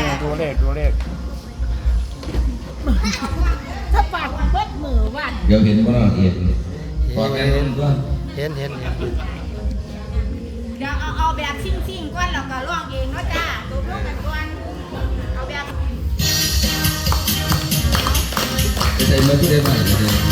นี่ดูเลขดูเลขถ้าปากเบิดมือวันเดี๋ยวเห็นว่าเราเห็นพอแอนรุ่นด้วยเห็นเห็นเห็นเดี๋ยวเอาเอาแบบซิ่งๆก่อนแล้วก็ร้องเองเนาะจ้าตัวพวกกันก่อนเอาแบบจะใส่เมื่อที่ได้ใหม่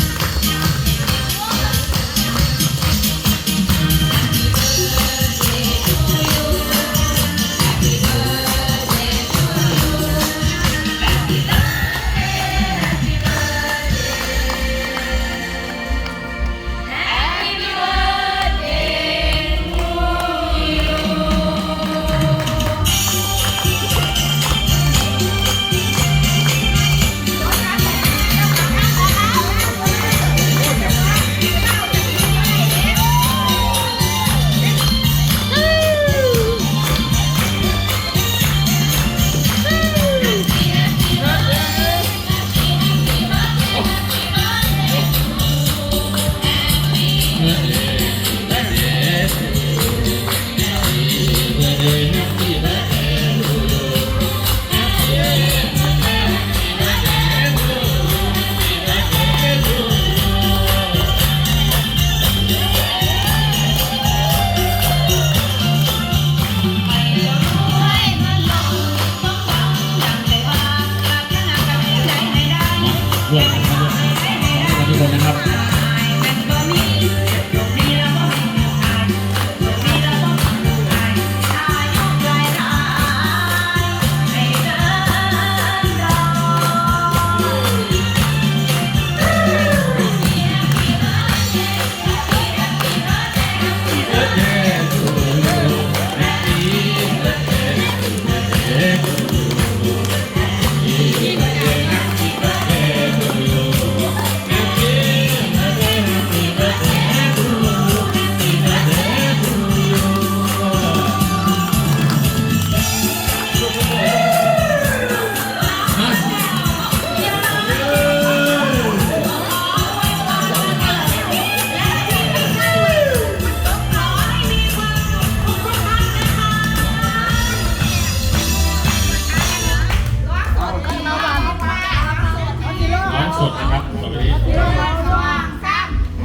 สดนะครับต่อไปนี้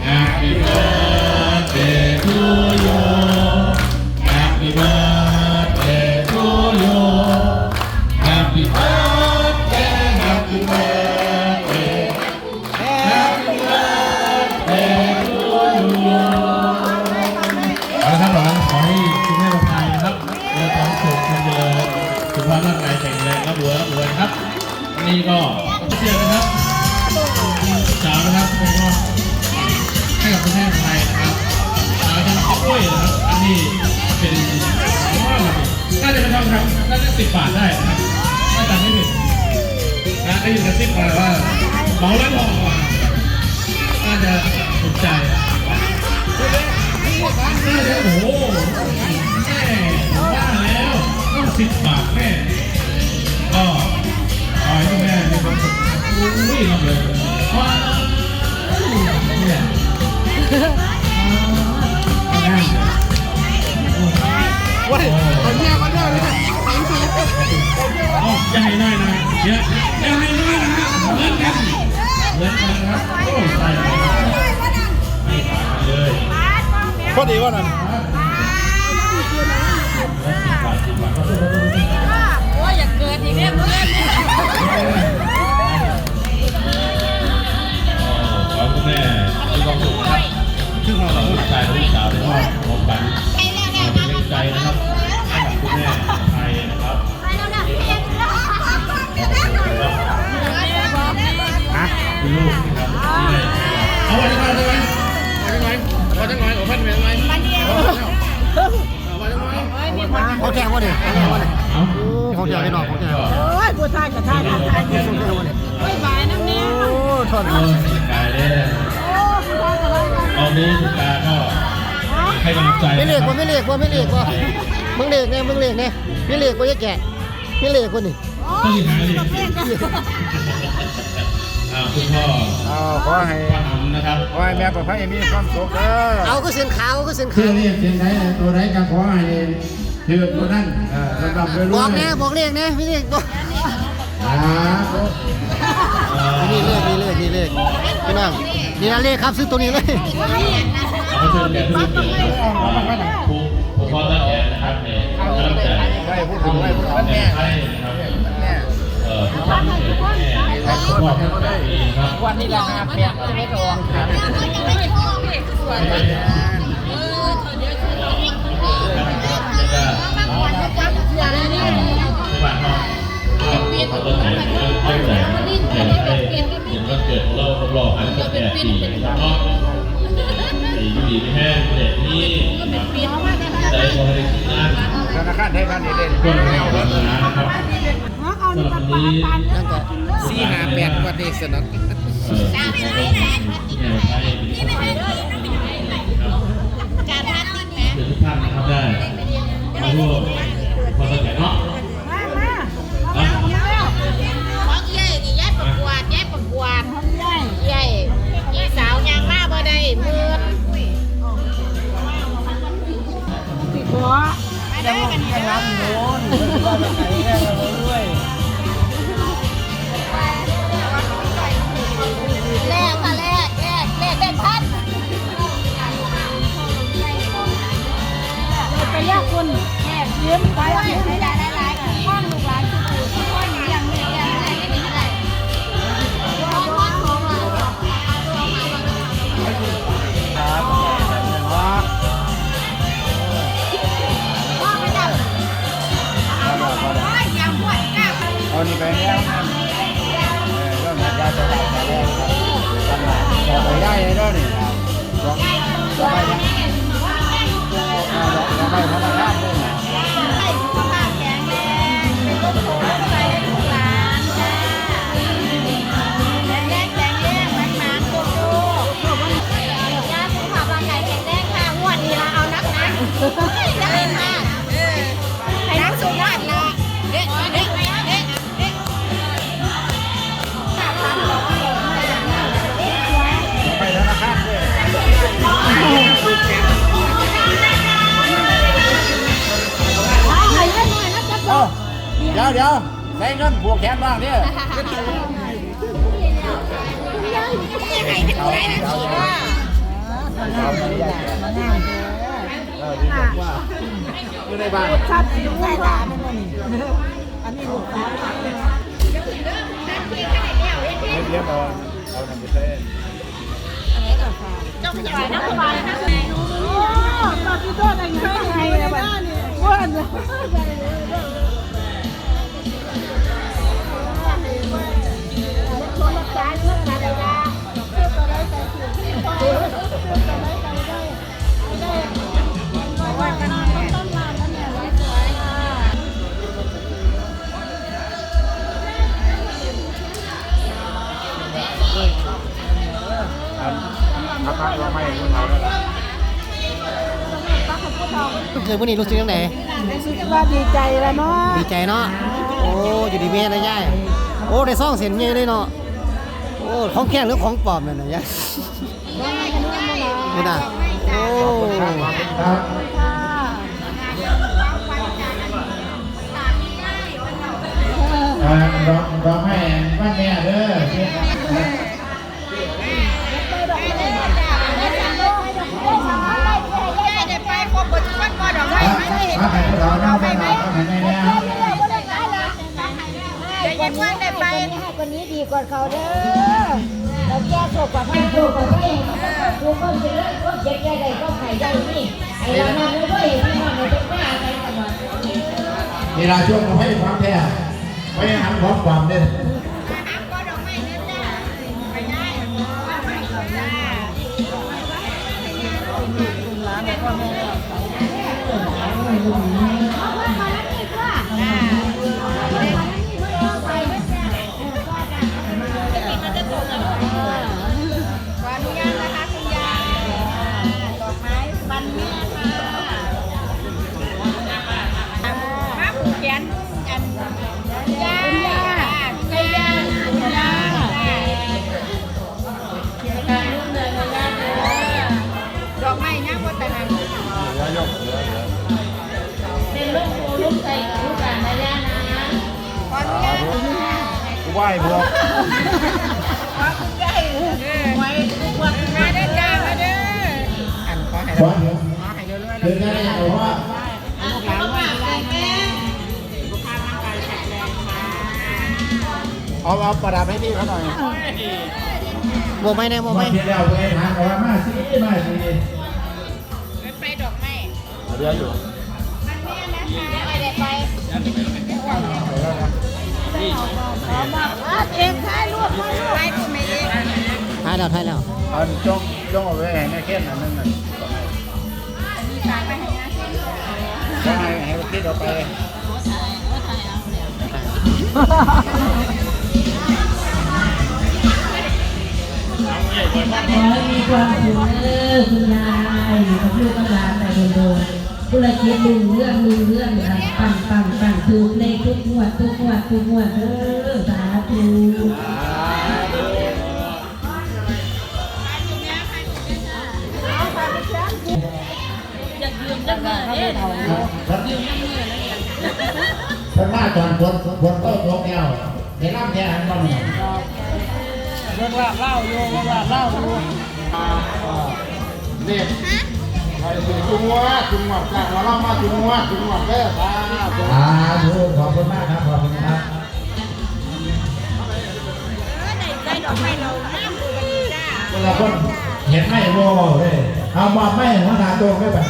Happy birthday to you Happy birthday to you Happy birthday Happy birthday Happy birthday to you เอาละครับหลานขอให้คุณแม่ประภัยนะครับเดินทางสุขคุณเจริญสุขภาพร่างกายแข็งแรงร่ำรวยร่ำรวยครับนนี้ก็เชียร์นะครับ ให้กับคุณแม่ไทยนะครับอาจารย์กล้วยนะครับ อันนี้เป็นน่าจะเป็นทองคำน่าจะสิบบาทได้นะครับถ้าจำไม่ผิดนะได้ยินกระซิบมาว่าเหมาแล้วทองกว่าน่าจะถูกใจน่าจะโอ้โหแม่ว่าแล้วต้องสิบบาทแม่ก็ขอให้คุณแม่มีความสุขอุ้ยรับเลยว้าวเนี่ย ว้ยเอเมียมาด้วยเลยอ๋ออย่าให้น้อยนะเดี๋ยวอย่าให้น้อยนะฮะเหมือนกันเหมือนกันครับโอ้ใส่เลยไม่ต่างกันเลยพอดีว่านั่น เขาแจ้งพี่น้องเขาแจ้งโอ้ยบัวทายกับทายกับทายโอ้ยบายน้ำเนี้ยโอ้ทนโอ้ยสกายเนี่ยโอ้บัวทายกับทายตอนนี้สกายก็ให้กำลังใจไม่เลียกว่าไม่เลียกว่าไม่เลียกว่ามึงเลียกไงมึงเลียกไงไม่เลียกว่าจะแก่ไม่เลียกว่านี่ต้องหาดิอ่าคุณพ่อเอาขอให้พ่อหำนะครับขอให้แม่ประภัยมีความสุขเด้อเอาก็เส้นขาวก็เส้นคือขาวเรียกเสียงไหนตัวไหนก็ขอให้ ถือตัวนั้นเออลำดับไปบรู้อกแน่บอกเลขแน่พี่เลขบอกอ่านี่เลขนี่เลขนี่เลขพี่น้องนี่นะเลขครับซื้อตัวนี้เลยเขาเชิญแขกผู้มีเกียรติครับผู้ผู้พ่อท่านแอนนะครับเนี่ยกำลังใจได้พูดถึงได้พูดถึงแม่แม่ไทยนะครับเอ่อผู้พ่อท่านแม่ครับผู้พ่อท่านแม่ครับวันนี้ราคาเปลี่ยนไม่ตรงครับ สือเลยนี่ที่บ้านนอกเขาริ่มเห็นเริ่มเริ่มแหลมเห็นให้เห็นวันเดของเอบๆอันก็แปดปีนะครับเนาะไอ้ยูดีไม่แห้งเด็กนี่ใจพอได้กินงานธนาคารไทยพาณิชย์เด่นก็ให้เอาวันละนะครับสำหรับวันนี้นั่นก็สี่ห้าแปดวันนี้สนับเอ่อที่เป็นแห่ไทยเป็นของไทยครับการพาดติดแหมเชิญทุกท่านนะครับได้ มาร่วมพอสนใจเนาะมามาเอาแล้วของใหญ่นี่ยายประกวดยายประกวดใหญ่ใหญ่พี่สาวยางมาบ่ได้มืดหัวมาได้กันนี่รับ ไป ดี๋ยวใช้เงินผูกแขนบ้างเนี่ยเราไม่ได้มาง่ายเออดีกว่าอยู่ในบ้านชัดอยู่ใส่ตาเป็นวันนี้อันนี้ลูกสาวเรียบร้อยเอานำไปเส้นเจ้าพยาบาลนักบาลนักแสดงโอ้ตอนที่โทษอะไรไงเนี่ยบ้านอ้วนเลย เกิดวันนี้รู้สึกยังไงว่าดีใจแล้วเนาะดีใจเนาะโอ้อยู่ดีเมียนะยายโอ้ได้ซ่องเสียนเงี้ยเลยเนาะโอ้ของแข็งหรือของปลอมเนี่ยนะยายนี่นะโอ้ครับอ่าร้ กว่าเขาเด้อเราแก้โศกกว่าเขาโศกกว่าเขาเองทุกคนจะเลิกก็เจ็บใจใดก็ไข่ใจนี่ไอ้เรานั่นก็เห็นที่มันเลยเป็นแม่อะไรกันวะเวลาช่วงเราให้ความแท้ไม่หันของความเด่นก็ดอกไม้เนี่ยจ้าไม่สุขภาพร่างกายแข็งแรงค่ะเอาเอาประดับให้พี่เขาหน่อยโมไม่แน่โมมาไม่เที่ยวไปทางว่ามาสิมาสิรถไฟดอกไม้เรืออยู่มันแม่นะคะไปเด็ดไป เอ็มถ่ายรูปมาลูกถ่ายรูปไม่เองถ่ายแล้วถ่ายแล้วเอาจ้องจ้องเอาไว้ให้แม่เข้มอันนึงน่ะมีสายไปให้นะก็ให้ให้คิดเอาไปขอให้มีความสุขเด้อคุณยายอยู่กับลูกกับหลานไปโดนๆธุรกิจลุงเรื่องลุงเรื่องนะปังปังปังถูกในทุก งวดทุกงวดทุกงวดเด้อสาธุท่านมาตอนฝนฝนก็ตกแล้วเห็นน้ำแค่อันบ้างเรื่องว่าเล่าโยงว่าเล่าอยู่นี่ไปถึง จุงวัวจุงวัดจ้ากมาเล่ามาจุงวัวจุงวัดเด้อครับอ่าดูขอบคุณมากครับขอบคุณครับเราน้ำดูกันจ้าคนเห็นไม่โว้เลยเอามาไม่หัวหน้าตัวไม่แบบ